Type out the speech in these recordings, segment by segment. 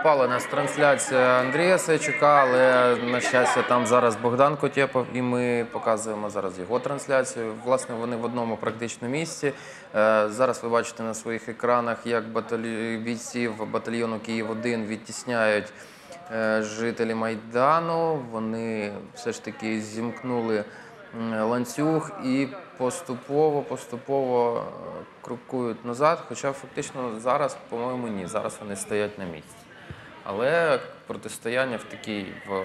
Упала нас трансляція Андрія Сайчука, але на щастя там зараз Богдан Котєпов, і ми показуємо зараз його трансляцію. Власне, вони в одному практично місці. Е, Зараз ви бачите на своїх екранах, як бійців батальйону Київ 1 відтісняють е, жителі Майдану. Вони все ж таки зімкнули ланцюг і поступово, поступово е, крокують назад. Хоча фактично зараз, по-моєму, ні. Зараз вони стоять на місці. Але протистояння в такій в е,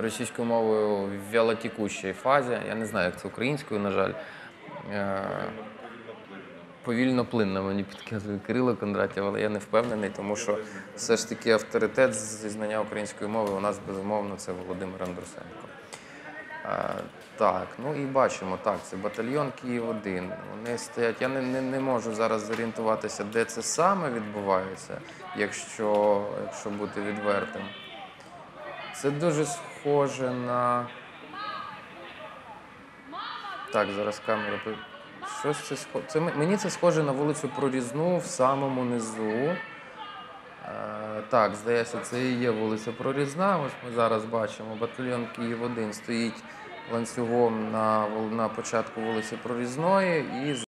російською мовою вялотікущій фазі. Я не знаю, як це українською, на жаль. Е, Повільно плинно мені підказує Кирило Кондратєв, але я не впевнений, тому що все ж таки авторитет зі знання української мови у нас безумовно це Володимир Андрусенко. Е, Так, ну і бачимо, так, це батальйон Київ 1 Вони стоять. Я не, не, не можу зараз зорієнтуватися, де це саме відбувається, якщо, якщо бути відвертим. Це дуже схоже на. Так, зараз камера. Щось це схоже. Це мені це схоже на вулицю Прорізну в самому низу. Так, здається, це і є вулиця Прорізна. Ось ми зараз бачимо. Батальйон Київ 1 стоїть ланцюгом на, на початку вулиці Прорізної і